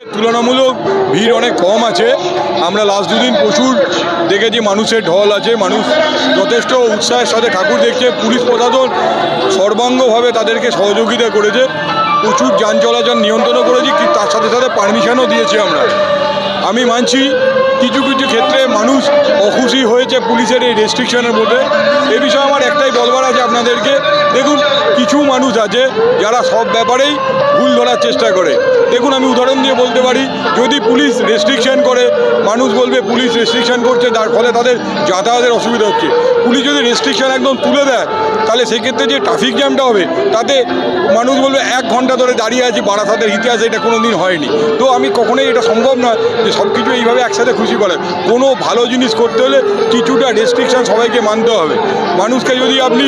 তুলনামূলক ভিড় অনেক কম আছে। আমরা লাস্ট দুদিন প্রচুর দেখেছি, মানুষের ঢল আছে, মানুষ যথেষ্ট উৎসাহের সাথে ঠাকুর দেখছে। পুলিশ প্রশাসন সর্বাঙ্গভাবে তাদেরকে সহযোগিতা করেছে। প্রচুর যান চলাচল নিয়ন্ত্রণও করেছি তার সাথে সাথে পারমিশনও দিয়েছি আমরা। আমি মানছি কিছু কিছু ক্ষেত্রে মানুষ অখুশি হয়েছে পুলিশের এই রেস্ট্রিকশনের মধ্যে। এ বিষয়ে আমার একটাই বলবার আছে আপনাদেরকে। দেখুন, কিছু মানুষ আছে যারা সব ব্যাপারেই ভুল ধরার চেষ্টা করে। দেখুন, আমি উদাহরণ দিয়ে বলতে পারি, যদি পুলিশ রেস্ট্রিকশন করে মানুষ বলবে, পুলিশ রেস্ট্রিকশন করছে। যার ফলে তাদের যাতায়াতের অসুবিধা হচ্ছে। পুলিশ যদি রেস্ট্রিকশন একদম তুলে দেয়, তাহলে সেক্ষেত্রে যে ট্রাফিক জ্যামটা হবে, তাতে মানুষ বলবে, এক ঘণ্টা ধরে দাঁড়িয়ে আছি, বারাসাতের ইতিহাসে এটা কোনো দিন হয়নি। তো আমি কখনোই এটা সম্ভব নয় যে সব কিছু এইভাবে একসাথে খুশি করে। কোনো ভালো জিনিস করতে হলে কিছুটা রেস্ট্রিকশন সবাইকে মানতে হবে। মানুষকে যদি আপনি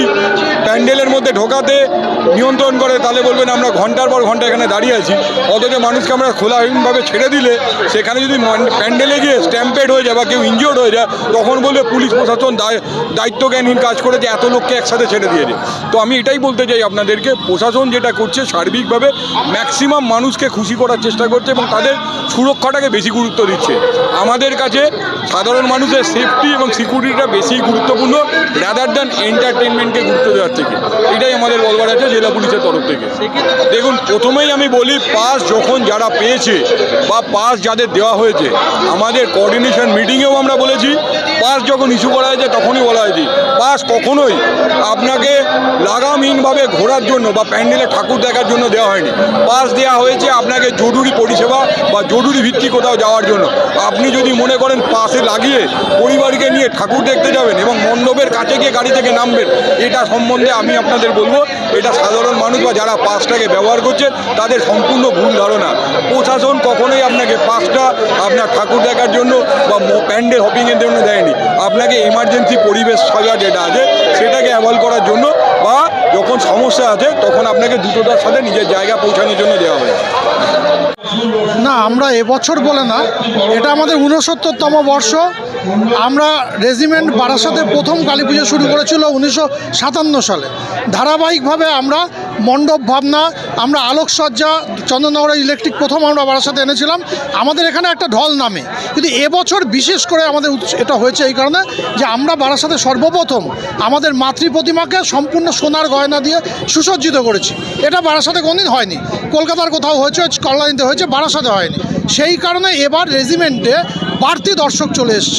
প্যান্ডেলের মধ্যে ঢোকাতে নিয়ন্ত্রণ করে, তাহলে বলবেন, আমরা ঘণ্টার পর ঘণ্টা এখানে দাঁড়িয়ে আছি। অথচ মানুষকে আমরা খোলাহীনভাবে ছেড়ে দিলে, সেখানে যদি প্যান্ডেলে গিয়ে স্ট্যাম্পেড হয়ে যায় বা কেউ ইনজিওর্ড হয়ে যায়, তখন বলবে পুলিশ প্রশাসন দায়- দায়িত্বজ্ঞানহীন কাজ করে যে এত লোককে একসাথে ছেড়ে দিয়েছে। তো আমি এটাই বলতে চাই আপনাদেরকে, প্রশাসন যেটা করছে সার্বিকভাবে ম্যাক্সিমাম মানুষকে খুশি করার চেষ্টা করছে এবং তাদের সুরক্ষাটাকে বেশি গুরুত্ব দিচ্ছে। আমাদের কাছে সাধারণ মানুষের সেফটি এবং সিকিউরিটিটা বেশি গুরুত্বপূর্ণ রাদার দ্যান এন্টারটেনমেন্টকে গুরুত্ব দেওয়ার থেকে। এটাই আমাদের বলবার আছে জেলা পুলিশের তরফ থেকে। দেখুন, প্রথমেই আমি বলি পাস যখন যারা পেয়েছে বা পাস যাদের দেওয়া হয়েছে, আমাদের কোঅর্ডিনেশন মিটিংয়েও আমরা বলেছি পাস যখন ইস্যু করা হয়েছে তখনই বলা হয়েছে। পাস কখনোই আপনাকে লাগামহীনভাবে ঘোরার জন্য বা প্যান্ডেলে ঠাকুর দেখার জন্য দেওয়া হয়নি। পাস দেওয়া হয়েছে আপনাকে জরুরি পরিষেবা বা জরুরি ভিত্তি কোথাও যাওয়ার জন্য। আপনি যদি মনে করেন পাশে লাগিয়ে পরিবারকে নিয়ে ঠাকুর দেখতে যাবেন এবং মণ্ডপের কাছে গিয়ে গাড়ি থেকে নামবেন, এটা সম্বন্ধে আমি আপনাদের বলব, এটা সাধারণ মানুষ বা যারা পাসটাকে ব্যবহার করছে, তাদের সম্পূর্ণ ভুল ধারণা। প্রশাসন কখনোই আপনাকে পাসটা আপনার ঠাকুর দেখার জন্য বা প্যান্ডেল হপিংয়ের জন্য দেয়নি। আপনাকে এমার্জেন্সি পরিবেশ সাজা যেটা আছে, সেটাকে অ্যাভয়েড করার জন্য বা যখন সমস্যা আছে, তখন আপনাকে দ্রুততার সাথে নিজের জায়গা পৌঁছানোর জন্য দেওয়া হয় না, আমরা এবছর বলে না। এটা আমাদের উনসত্তরতম বর্ষ। আমরা রেজিমেন্ট বারাসাতে প্রথম কালী পুজো শুরু করেছিল উনিশশো সাতান্ন সালে। ধারাবাহিকভাবে আমরা মণ্ডপ ভাবনা, আমরা আলোকসজ্জা চন্দননগর ইলেকট্রিক প্রথম আমরা বারাসাতে এনেছিলাম। আমাদের এখানে একটা ঢল নামে। কিন্তু এবছর বিশেষ করে আমাদের এটা হয়েছে এই কারণে যে আমরা বারাসাতে সর্বপ্রথম আমাদের মাতৃ প্রতিমাকে সম্পূর্ণ সোনার গয়না দিয়ে সুসজ্জিত করেছি। এটা বারাসাতে কোনোদিন হয়নি। কলকাতার কোথাও হয়েছে, কল্যাণীতে হয়েছে বারাসাতে হয়নি। সেই কারণে এবার রেজিমেন্টে বাড়তি দর্শক চলে এসছে।